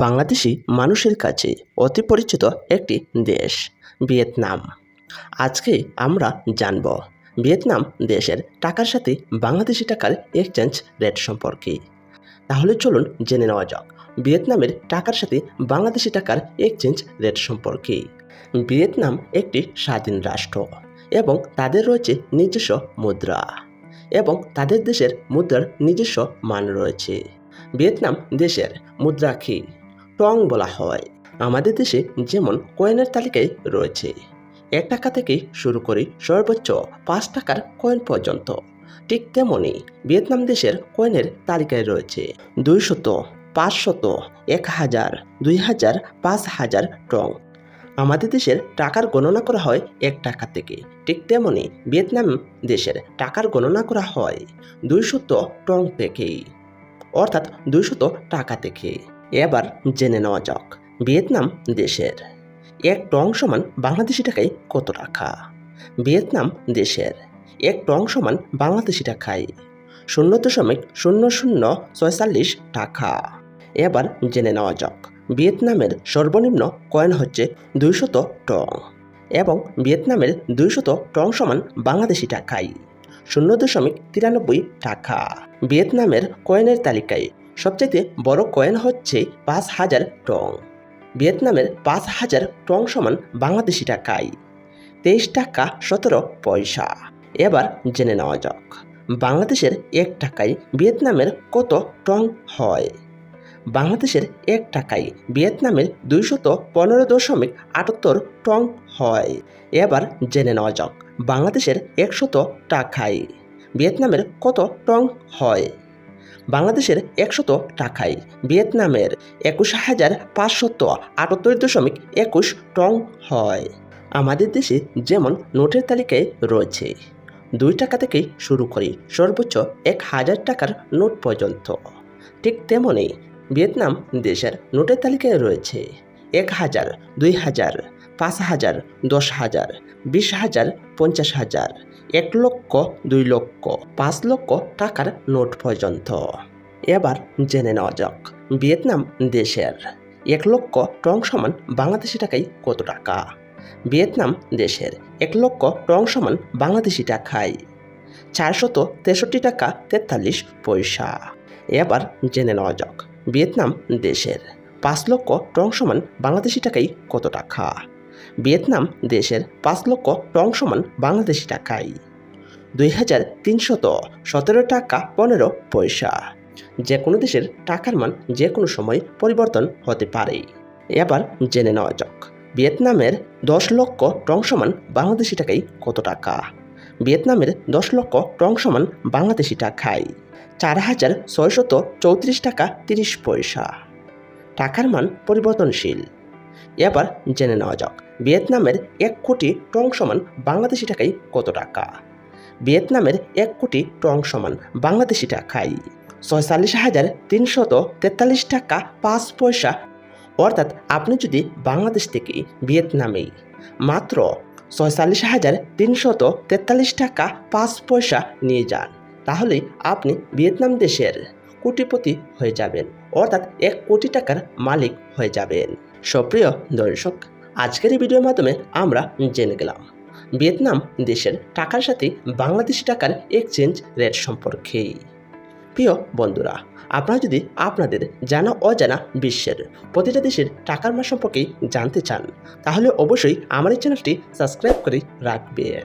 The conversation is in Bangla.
বাংলাদেশি মানুষের কাছে অতি পরিচিত একটি দেশ, ভিয়েতনাম। আজকে আমরা জানব, ভিয়েতনাম দেশের টাকার সাথে বাংলাদেশি টাকার এক্সচেঞ্জ রেট সম্পর্কে। তাহলে চলুন জেনে নেওয়া যাক, ভিয়েতনামের টাকার সাথে বাংলাদেশি টাকার এক্সচেঞ্জ রেট সম্পর্কে। ভিয়েতনাম একটি স্বাধীন রাষ্ট্র এবং তাদের রয়েছে নিজস্ব মুদ্রা এবং তাদের দেশের মুদ্রার নিজস্ব মান রয়েছে। ভিয়েতনাম দেশের মুদ্রাকে টং বলা হয়। আমাদের দেশে যেমন কয়েনের তালিকায় রয়েছে। এক টাকা থেকে শুরু করে সর্বোচ্চ পাঁচ টাকার কয়েন পর্যন্ত। ঠিক তেমনই ভিয়েতনাম দেশের কয়েনের তালিকায় রয়েছে দুইশত, পাঁচশত এক হাজার দুই হাজার পাঁচ হাজার টং। আমাদের দেশের টাকার গণনা করা হয় এক টাকা থেকে। ঠিক তেমনি ভিয়েতনাম দেশের টাকার গণনা করা হয় দুইশত টং থেকেই। অর্থাৎ দুইশত টাকা থেকে। এবার জেনে নেওয়া যাক, ভিয়েতনাম দেশের। এক টং সমান বাংলাদেশি টাকায় কত টাকা ভিয়েতনাম দেশের। এক টং সমান বাংলাদেশি টাকায় শূন্য দশমিক শূন্য শূন্য ছয়চল্লিশ টাকা। এবার জেনে নেওয়া যাক, ভিয়েতনামের সর্বনিম্ন কয়েন হচ্ছে দুইশত টং এবং ভিয়েতনামের দুইশত টং সমান বাংলাদেশি টাকায় শূন্য দশমিক তিরানব্বই টাকা। ভিয়েতনামের কয়েনের তালিকায় সবচেয়ে বড় কয়েন হচ্ছে পাঁচ হাজার টং। ভিয়েতনামের পাঁচ হাজার টং সমান বাংলাদেশি টাকায় তেইশ টাকা সতেরো পয়সা। এবার জেনে নেওয়া যাক, বাংলাদেশের এক টাকায় ভিয়েতনামের কত টং হয়? বাংলাদেশের এক টাকায় ভিয়েতনামের দুইশত পনেরো দশমিক আটাত্তর টং হয়। এবার জেনে নেওয়া যাক, বাংলাদেশের একশত টাকায় ভিয়েতনামের কত টং হয়? বাংলাদেশের একশত টাকায় ভিয়েতনামের একুশ হাজার পাঁচশত আটাত্তর দশমিক একুশ টং হয়। আমাদের দেশে যেমন নোটের তালিকায় রয়েছে। দুই টাকা থেকে শুরু করে, সর্বোচ্চ এক হাজার টাকার নোট পর্যন্ত। ঠিক তেমনই ভিয়েতনাম দেশের নোটের তালিকায় রয়েছে এক হাজার, দুই হাজার, পাঁচ হাজার, দশ হাজার, বিশ হাজার, পঞ্চাশ হাজার। এক লক্ষ, দুই লক্ষ, পাঁচ লক্ষ টাকার নোট পর্যন্ত। এবার জেনে নেওয়া যাক, ভিয়েতনাম দেশের এক লক্ষ টং সমান বাংলাদেশি টাকায় কত টাকা? ভিয়েতনাম দেশের এক লক্ষ টং সমান বাংলাদেশি টাকায় চারশত তেষট্টি টাকা তেতাল্লিশ পয়সা। এবার জেনে নেওয়া যাক, ভিয়েতনাম দেশের পাঁচ লক্ষ টং সমান বাংলাদেশি টাকায় কত টাকা? ভিয়েতনাম দেশের পাঁচ লক্ষ টং সমান বাংলাদেশি টাকায় দুই হাজার তিনশত সতেরো টাকা পনেরো পয়সা। যে কোনো দেশের টাকার মান যে কোনো সময় পরিবর্তন হতে পারে। এবার জেনে নেওয়া যাক, ভিয়েতনামের দশ লক্ষ টং সমান বাংলাদেশি টাকায় কত টাকা? ভিয়েতনামের দশ লক্ষ টং সমান বাংলাদেশি টাকায় চার হাজার ছয়শত চৌত্রিশ টাকা তিরিশ পয়সা। টাকার মান পরিবর্তনশীল। এবার জেনে নেওয়া যাক, ভিয়েতনামের এক কোটি টং সমান বাংলাদেশি টাকাই কত টাকা? ভিয়েতনামের এক কোটি টং সমান বাংলাদেশি টাকায় ছয়চল্লিশ হাজার তিনশত তেতাল্লিশ টাকা পাঁচ পয়সা। অর্থাৎ আপনি যদি বাংলাদেশ থেকে ভিয়েতনামে মাত্র ছয়চল্লিশ হাজার তিনশত তেতাল্লিশ টাকা পাঁচ পয়সা নিয়ে যান, তাহলে আপনি ভিয়েতনাম দেশের কোটিপতি হয়ে যাবেন, অর্থাৎ এক কোটি টাকার মালিক হয়ে যাবেন। সুপ্রিয় দর্শক, আজকের এই ভিডিওর মাধ্যমে আমরা জেনে গেলাম, ভিয়েতনাম দেশের টাকার সাথে বাংলাদেশি টাকার এক্সচেঞ্জ রেট সম্পর্কে। প্রিয় বন্ধুরা, আপনারা যদি আপনাদের জানা অজানা বিশ্বের প্রতিটা দেশের টাকার মান সম্পর্কে জানতে চান, তাহলে অবশ্যই আমার এই চ্যানেলটি সাবস্ক্রাইব করে রাখবেন।